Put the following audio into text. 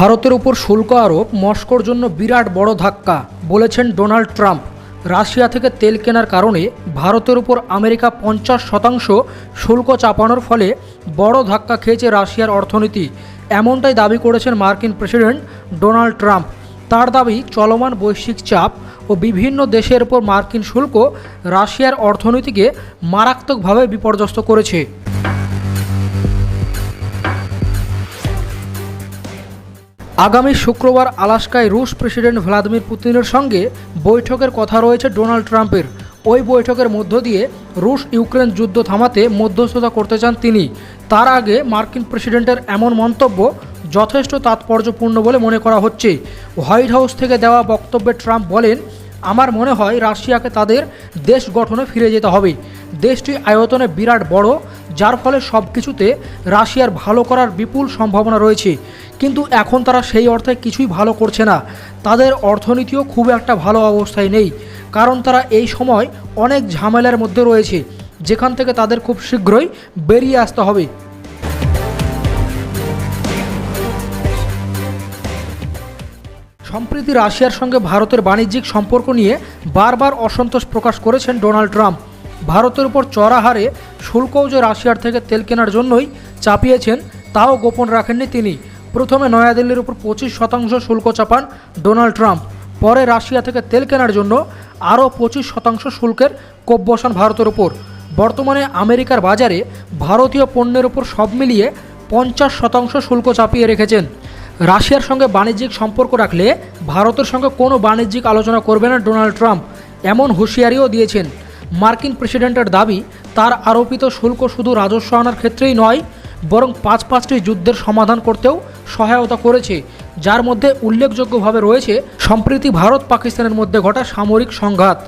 ভারতের উপর শুল্ক আরোপ, মস্কোর জন্য বিরাট বড় ধাক্কা, বলেছেন ডোনাল্ড ট্রাম্প। রাশিয়া থেকে তেল কেনার কারণে ভারতের উপর আমেরিকা পঞ্চাশ শতাংশ শুল্ক চাপানোর ফলে বড় ধাক্কা খেয়েছে রাশিয়ার অর্থনীতি। এমনটাই দাবি করেছেন মার্কিন প্রেসিডেন্ট ডোনাল্ড ট্রাম্প। তার দাবি, চলমান বৈশ্বিক চাপ ও বিভিন্ন দেশের উপর মার্কিন শুল্ক রাশিয়ার অর্থনীতিকে মারাত্মকভাবে বিপর্যস্ত করেছে। আগামী শুক্রবার আলাস্কায় রুশ প্রেসিডেন্ট ভ্লাদিমির পুতিনের সঙ্গে বৈঠকের কথা রয়েছে ডোনাল্ড ট্রাম্পের। ওই বৈঠকের মধ্য দিয়ে রুশ ইউক্রেন যুদ্ধ থামাতে মধ্যস্থতা করতে চান তিনি। তার আগে মার্কিন প্রেসিডেন্টের এমন মন্তব্য যথেষ্ট তাৎপর্যপূর্ণ বলে মনে করা হচ্ছে। হোয়াইট হাউস থেকে দেওয়া বক্তব্যে ট্রাম্প বলেন আমার মনে হয় রাশিয়াকে তাদের দেশ গঠনে ফিরে যেতে হবে। দেশটি আয়তনে বিরাট বড়, যার ফলে সব কিছুতে রাশিয়ার ভালো করার বিপুল সম্ভাবনা রয়েছে। কিন্তু এখন তারা সেই অর্থে কিছুই ভালো করছে না। তাদের অর্থনীতিও খুব একটা ভালো অবস্থায় নেই, কারণ তারা এই সময় অনেক ঝামেলার মধ্যে রয়েছে, যেখান থেকে তাদের খুব শীঘ্রই বেরিয়ে আসতে হবে। সম্প্রতি রাশিয়ার সঙ্গে ভারতের বাণিজ্যিক সম্পর্ক নিয়ে বারবার অসন্তোষ প্রকাশ করেছেন ডোনাল্ড ট্রাম্প। ভারতের উপর চড়া হারে শুল্কও যে রাশিয়ার থেকে তেল কেনার জন্যই চাপিয়েছেন, তাও গোপন রাখেননি তিনি। প্রথমে নয়াদিল্লির উপর পঁচিশ শতাংশ শুল্ক চাপান ডোনাল্ড ট্রাম্প। পরে রাশিয়া থেকে তেল কেনার জন্য আরও পঁচিশ শতাংশ শুল্কের কোপ ভারতের উপর। বর্তমানে আমেরিকার বাজারে ভারতীয় পণ্যের উপর সব মিলিয়ে পঞ্চাশ শতাংশ শুল্ক চাপিয়ে রেখেছেন। রাশিয়ার সঙ্গে বাণিজ্যিক সম্পর্ক রাখলে ভারতের সঙ্গে কোনো বাণিজ্যিক আলোচনা করবে না ডোনাল্ড ট্রাম্প, এমন হুঁশিয়ারিও দিয়েছেন। মার্কিন প্রেসিডেন্টের দাবি, তার আরোপিত শুল্ক শুধু রাজস্ব আনার ক্ষেত্রেই নয়, বরং পাঁচ পাঁচটি যুদ্ধের সমাধান করতেও সহায়তা করেছে, যার মধ্যে উল্লেখযোগ্যভাবে রয়েছে, সম্প্রতি ভারত পাকিস্তানের মধ্যে ঘটা সামরিক সংঘাত।